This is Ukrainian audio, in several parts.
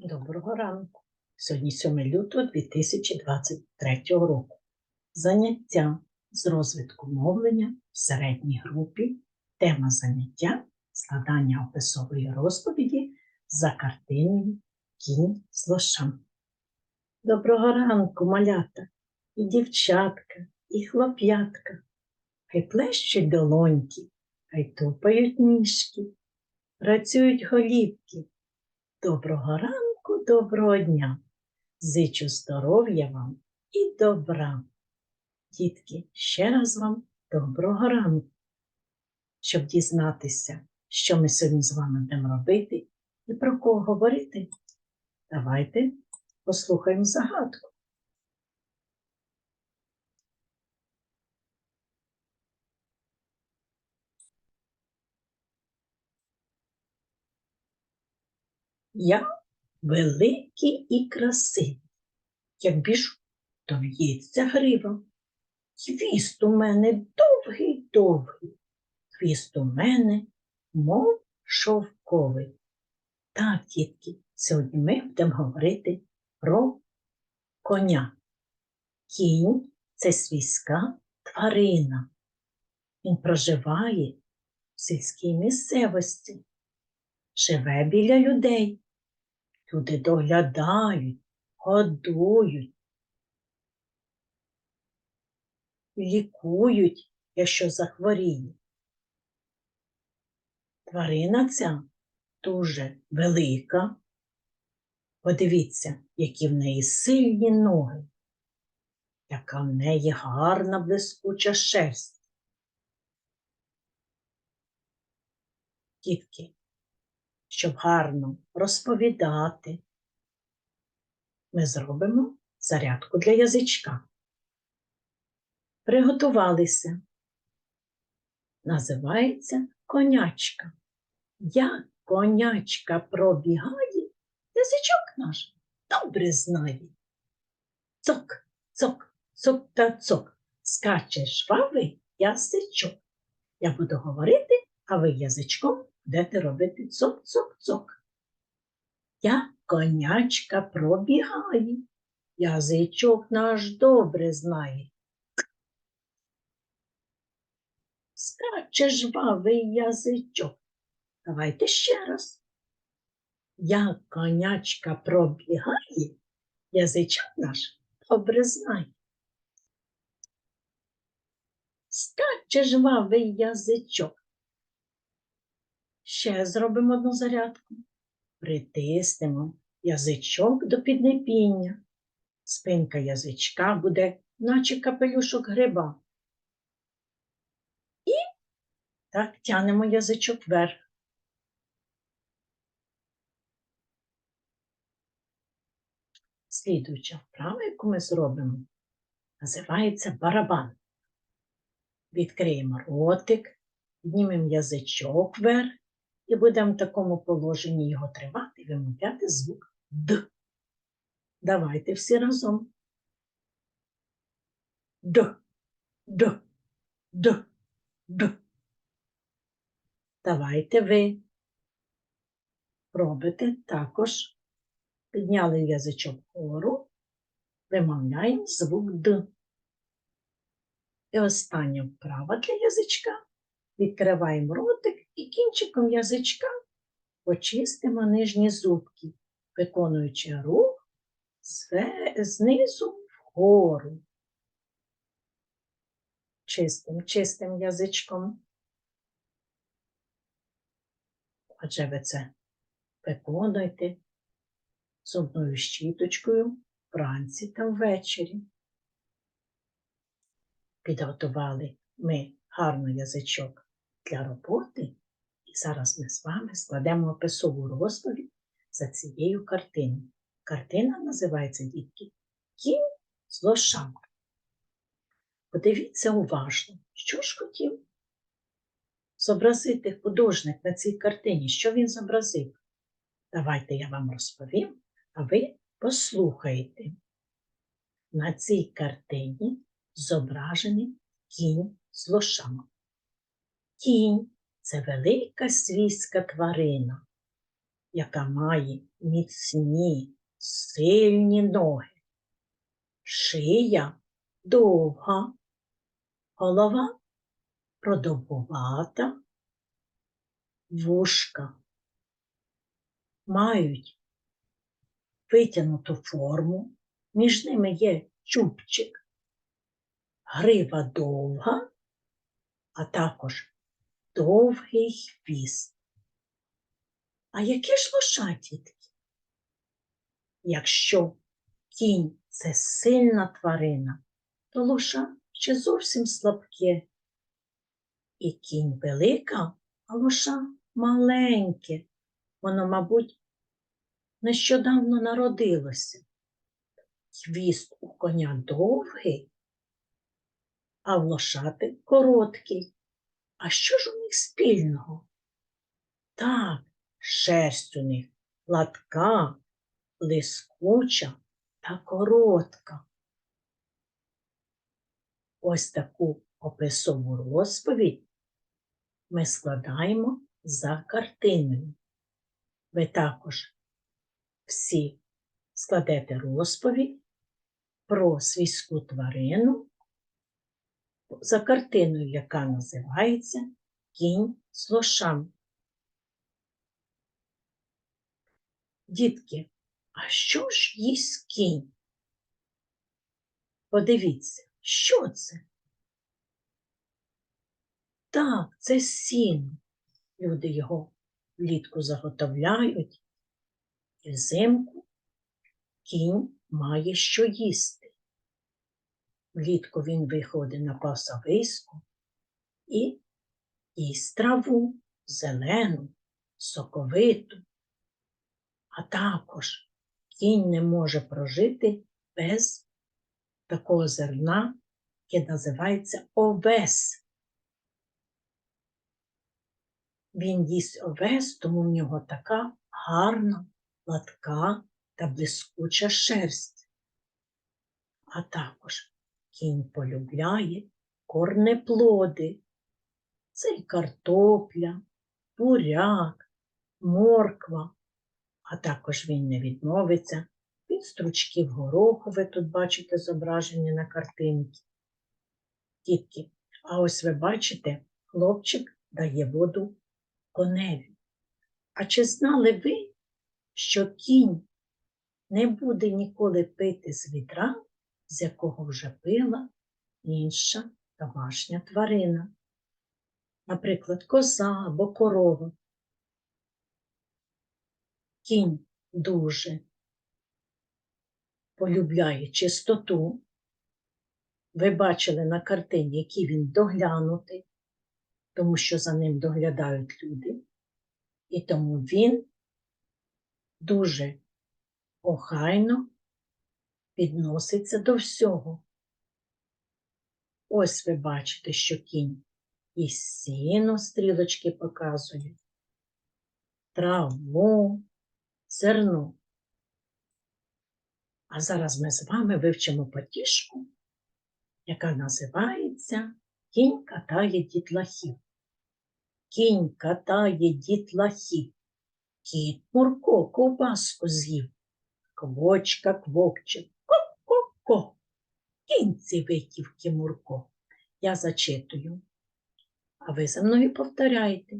Доброго ранку. Сьогодні 7 лютого 2023 року. Заняття з розвитку мовлення в середній групі. Тема заняття складання описової розповіді за картиною Кінь з лошам. Доброго ранку, малята, і дівчатка, і хлоп'ятка. Хай плещуть долоньки, хай тупають ніжки, працюють голівки. Доброго ранку, доброго дня. Зичу здоров'я вам і добра. Дітки, ще раз вам доброго ранку. Щоб дізнатися, що ми сьогодні з вами будемо робити і про кого говорити, давайте послухаємо загадку. Я великий і красивий. Як біжу, то в'ється грива. Хвіст у мене довгий довгий. Хвіст у мене, мов шовковий. Так, дітки, сьогодні ми будемо говорити про коня. Кінь це свійська тварина. Він проживає в сільській місцевості, живе біля людей. Люди доглядають, годують, лікують, якщо захворіє. Тварина ця дуже велика. Подивіться, які в неї сильні ноги, яка в неї гарна блискуча шерсть. Дітки, щоб гарно розповідати, ми зробимо зарядку для язичка. Приготувалися. Називається конячка. Як конячка пробігає, язичок наш добре знає. Цок, цок, цок та цок. Скаче швавий язичок. Я буду говорити, а ви язичком будете робити цок-цок-цок. Як конячка пробігає, язичок наш добре знає. Скаче жвавий язичок. Давайте ще раз. Як конячка пробігає, язичок наш добре знає. Скаче жвавий язичок. Ще зробимо одну зарядку. Притиснемо язичок до піднепіння. Спинка язичка буде, наче капелюшок гриба. І так тянемо язичок вверх. Слідуюча вправа, яку ми зробимо, називається барабан. Відкриємо ротик, піднімемо язичок вверх і будемо в такому положенні його тримати вимовляти звук Д. Давайте всі разом. Д, Д, Д, Д. Давайте ви робите також. Підняли язичок вгору, вимовляємо звук Д. І остання вправа для язичка. Відкриваємо ротик і кінчиком язичка почистимо нижні зубки, виконуючи рух знизу вгору. Чистим, чистим язичком. Адже ви це виконуєте зубною щіточкою вранці та ввечері. Підготували ми гарно язичок для роботи, зараз ми з вами складемо описову розповідь за цією картиною. Картина називається дітки Кінь з лошами. Подивіться уважно, що ж хотів зобразити художник на цій картині, що він зобразив. Давайте я вам розповім, а ви послухаєте. На цій картині зображений кінь з лошами. Кінь це велика свійська тварина, яка має міцні, сильні ноги. Шия довга, голова продовгувата, вушка мають витягнуту форму, між ними є чубчик, грива довга, а також довгий хвіст. А які ж лошаті такі? Якщо кінь це сильна тварина, то лоша ще зовсім слабке. І кінь велика, а лоша маленьке. Воно, мабуть, нещодавно народилося. Хвіст у коня довгий, а в лошати короткий. А що ж у них спільного? Так, шерсть у них гладка, блискуча та коротка. Ось таку описову розповідь ми складаємо за картиною. Ви також всі складете розповідь про свійську тварину за картиною, яка називається Кінь з лошами. Дітки, а що ж їсть кінь? Подивіться, що це? Так, це сіно. Люди його влітку заготовляють, і взимку кінь має що їсти. Влітку він виходить на пасовисько і їсть траву, зелену, соковиту. А також кінь не може прожити без такого зерна, яке називається овес. Він їсть овес, тому в нього така гарна, гладка та блискуча шерсть. А також кінь полюбляє корнеплоди. Це й картопля, буряк, морква, а також він не відмовиться від стручків гороху, ви тут бачите зображення на картинці. Дітки, а ось ви бачите, хлопчик дає воду коневі. А чи знали ви, що кінь не буде ніколи пити з відра, з якого вже пила інша домашня тварина? Наприклад, коза або корова. Кінь дуже полюбляє чистоту. Ви бачили на картині, який він доглянутий, тому що за ним доглядають люди, і тому він дуже охайно відноситься до всього. Ось ви бачите, що кінь і сіно стрілочки показує, траву, зерно. А зараз ми з вами вивчимо потішку, яка називається Кінь катає дітлахів. Кінь катає дітлахів. Кіт Мурко ковбаску з'їв. Квочка квокче, ко-ко-ко. Кінці витівки Мурко. Я зачитую. А ви за мною повторяйте.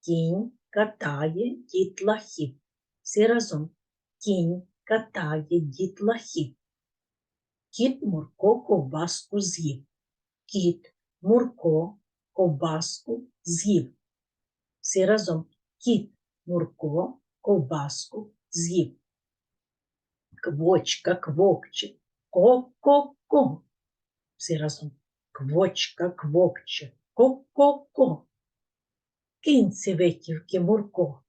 Кінь катає дітлахів. Всі разом. Кінь катає дітлахів. Кіт Мурко ковбаску з'їв. Кіт Мурко ковбаску з'їв. Всі разом кіт Мурко ковбаску з'їв. Квочка квокче, ко-ко-ко. Всі разом квочка квокче, ко-ко-ко. Кінці витівки Мурко.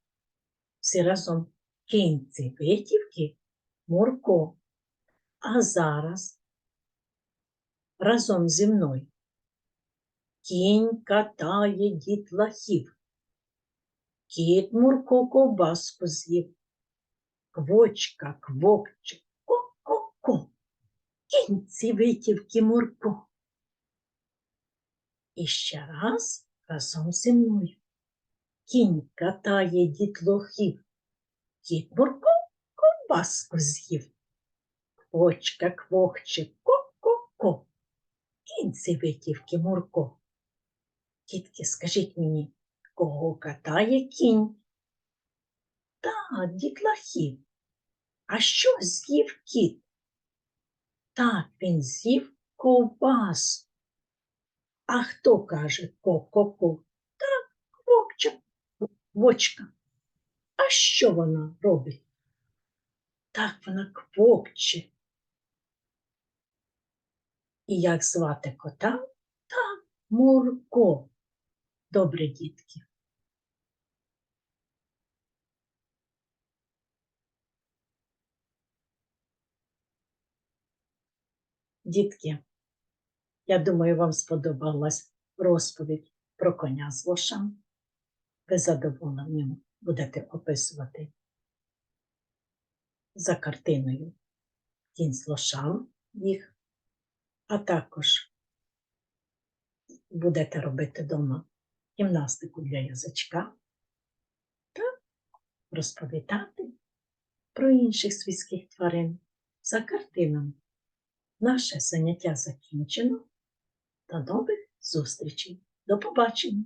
Всі разом кінці витівки Мурко. А зараз разом зі мною. Кінь катає дітлахів. Кіт Мурко ковбаску з'їв. Квочка, квокче, ко-ко-ко. Кінці витівки Мурко. І ще раз разом зі мною. Кінь катає дітлахів. Кіт Мурко ковбаску з'їв. Квочка квохче ко-ко-ко. Кінці витівки Мурко. Дітки, скажіть мені, кого катає кінь? Так, дітлахів. А що з'їв кіт? Так, він з'їв ковбасу. А хто каже ко-ко-ко? Так, квокча, квочка. А що вона робить? Так вона квокче. І як звати кота? Так, Мурко. Добре, дітки. Дітки, я думаю, вам сподобалась розповідь про коня з вошам. Ви задоволені будете описувати за картиною кінь з лошам їх, а також будете робити вдома гімнастику для язичка та розповідати про інших свійських тварин за картинами. Наше заняття закінчено. До нових зустрічей. До побачення!